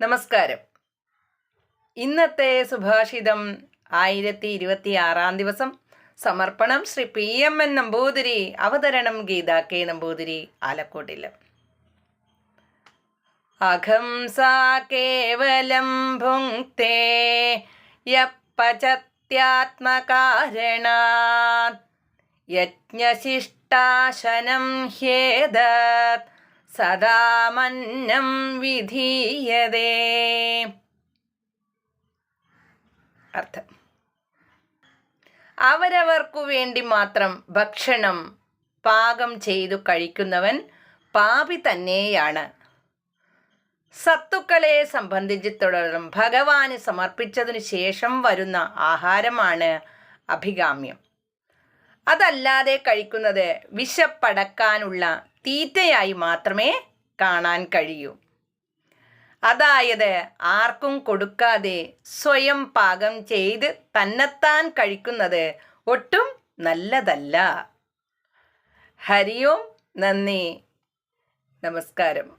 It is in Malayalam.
നമസ്കാരം. ഇന്നത്തെ സുഭാഷിതം ആയിരത്തി ഇരുപത്തി ആറാം ദിവസം. സമർപ്പണം Shri P M N Namboothiri അവതരണം ഗീത കെ നമ്പൂതിരി ആലക്കോട്ടിൽ. അഹംസാ കേവലം ഭുങ്ക്തേ യപ്പചത്യാത്മകാരണാത് യജ്ഞശിഷ്ടാശനം ഹ്യേദത് സദാ മന്നം വിധീയതേ. അർത്ഥം. അവരവർക്കു വേണ്ടി മാത്രം ഭക്ഷണം പാകം ചെയ്തു കഴിക്കുന്നവൻ പാപി തന്നെയാണ്. സത്തുക്കളെ സംബന്ധിച്ചിടത്തോളം ഭഗവാന് സമർപ്പിച്ചതിനു ശേഷം വരുന്ന ആഹാരമാണ് അഭികാമ്യം. അതല്ലാതെ കഴിക്കുന്നത് വിശപ്പടക്കാനുള്ള തീറ്റയായി മാത്രമേ കാണാൻ കഴിയൂ. അതായത് ആർക്കും കൊടുക്കാതെ സ്വയം പാകം ചെയ്ത് തന്നെത്താൻ കഴിക്കുന്നത് ഒട്ടും നല്ലതല്ല. ഹരിയോം നന്ദി. നമസ്കാരം.